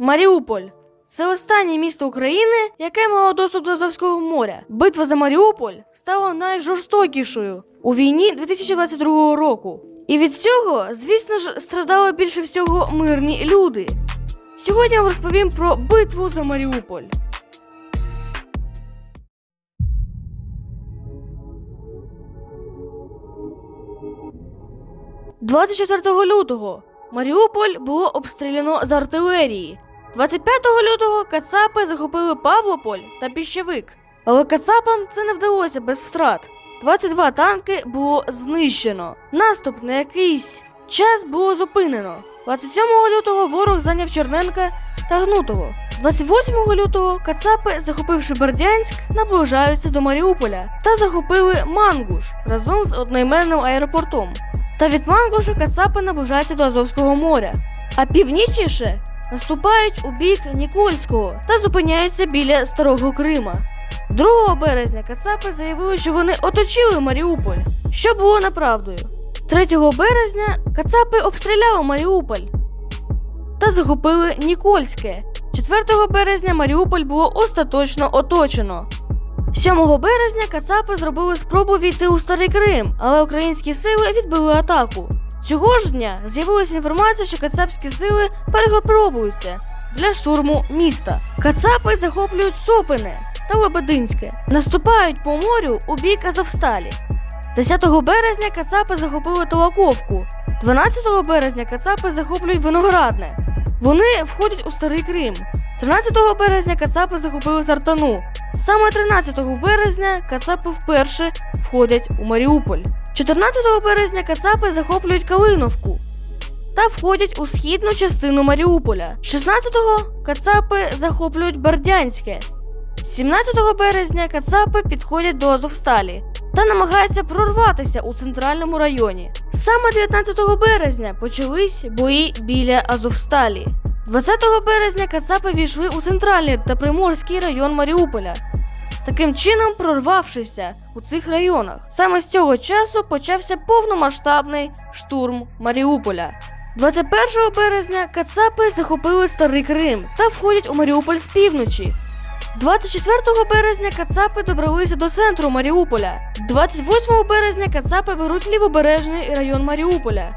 Маріуполь це останнє місто України, яке мало доступ до Азовського моря. Битва за Маріуполь стала найжорстокішою у війні 2022 року. І від цього, звісно ж, страдали більше всього мирні люди. Сьогодні я вам розповім про битву за Маріуполь. 24 лютого Маріуполь було обстріляно з артилерії. 25 лютого Кацапи захопили Павлополь та Піщевик. Але Кацапам це не вдалося без втрат. 22 танки було знищено. Наступ на якийсь час було зупинено. 27 лютого ворог зайняв Черненка та Гнутово. 28 лютого Кацапи, захопивши Бердянськ, наближаються до Маріуполя та захопили Мангуш разом з одноіменним аеропортом. Та від Мангуша Кацапи наближаються до Азовського моря. А північніше наступають у бік Нікольського та зупиняються біля Старого Крима. 2 березня Кацапи заявили, що вони оточили Маріуполь, що було неправдою. 3 березня Кацапи обстріляли Маріуполь та захопили Нікольське. 4 березня Маріуполь було остаточно оточено. 7 березня Кацапи зробили спробу війти у Старий Крим, але українські сили відбили атаку. Цього ж дня з'явилася інформація, що кацапські сили перегруповуються для штурму міста. Кацапи захоплюють Сопине та Лебединське, наступають по морю у бік Азовсталі. 10 березня Кацапи захопили Толоковку. 12 березня Кацапи захоплюють Виноградне. Вони входять у Старий Крим. 13 березня Кацапи захопили Сартану. Саме 13 березня Кацапи вперше входять у Маріуполь. 14 березня Кацапи захоплюють Калиновку та входять у східну частину Маріуполя. 16-го Кацапи захоплюють Бердянське. 17 березня Кацапи підходять до Азовсталі та намагаються прорватися у центральному районі. Саме 19 березня почались бої біля Азовсталі. 20 березня Кацапи війшли у центральний та приморський район Маріуполя. Таким чином, прорвавшися у цих районах, саме з цього часу почався повномасштабний штурм Маріуполя. 21 березня Кацапи захопили Старий Крим та входять у Маріуполь з півночі. 24 березня Кацапи добралися до центру Маріуполя. 28 березня Кацапи беруть лівобережний район Маріуполя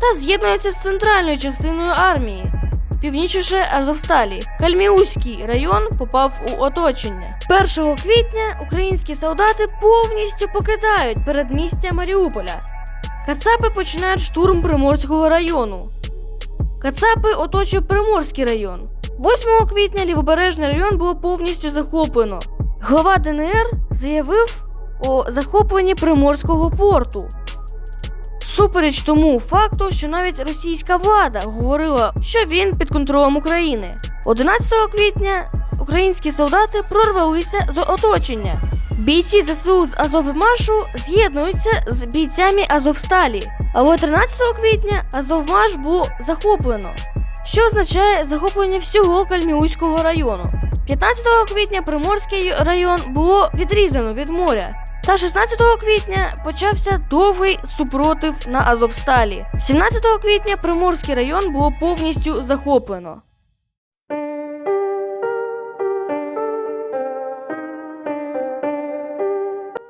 та з'єднуються з центральною частиною армії. Північніше Азовсталі. Кальміуський район попав у оточення. 1 квітня українські солдати повністю покидають передмістя Маріуполя. Кацапи починають штурм Приморського району. Кацапи оточують Приморський район. 8 квітня лівобережний район було повністю захоплено. Глава ДНР заявив о захопленні Приморського порту. Супереч тому факту, що навіть російська влада говорила, що він під контролем України. 11 квітня українські солдати прорвалися з оточення. Бійці ЗСУ з Азовмашу з'єднуються з бійцями Азовсталі. Але 13 квітня Азовмаш було захоплено, що означає захоплення всього Кальміуського району. 15 квітня Приморський район було відрізано від моря. Та 16 квітня почався довгий супротив на Азовсталі. 17 квітня Приморський район було повністю захоплено.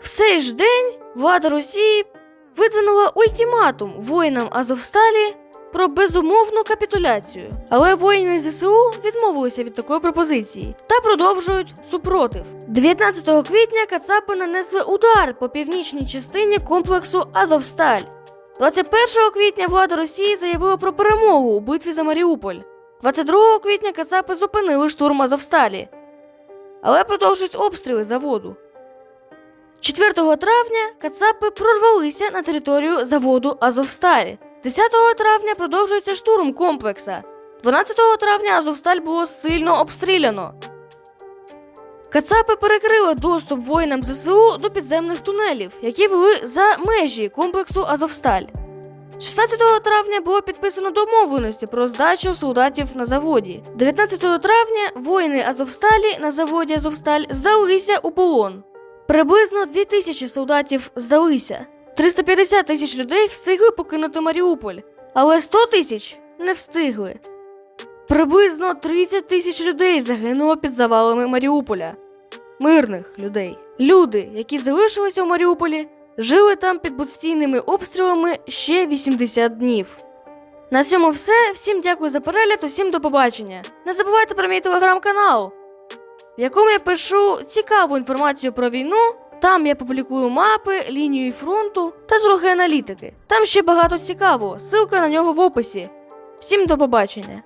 В цей ж день влада Росії видвинула ультиматум воїнам Азовсталі про безумовну капітуляцію. Але воїни ЗСУ відмовилися від такої пропозиції та продовжують супротив. 19 квітня Кацапи нанесли удар по північній частині комплексу Азовсталь. 21 квітня влада Росії заявила про перемогу у битві за Маріуполь. 22 квітня Кацапи зупинили штурм Азовсталі, але продовжують обстріли заводу. 4 травня Кацапи прорвалися на територію заводу Азовсталь. 10 травня продовжується штурм комплекса. 12 травня Азовсталь було сильно обстріляно. Кацапи перекрили доступ воїнам ЗСУ до підземних тунелів, які вели за межі комплексу Азовсталь. 16 травня було підписано домовленості про здачу солдатів на заводі. 19 травня воїни Азовсталі на заводі Азовсталь здалися у полон. Приблизно 2000 солдатів здалися. 350 тисяч людей встигли покинути Маріуполь, але 100 тисяч не встигли. Приблизно 30 тисяч людей загинуло під завалами Маріуполя. Мирних людей. Люди, які залишилися у Маріуполі, жили там під постійними обстрілами ще 80 днів. На цьому все. Всім дякую за перегляд, усім до побачення. Не забувайте про мій телеграм-канал, в якому я пишу цікаву інформацію про війну. Там я публікую мапи, лінію фронту та трохи аналітики. Там ще багато цікавого. Ссылка на нього в описі. Всім до побачення.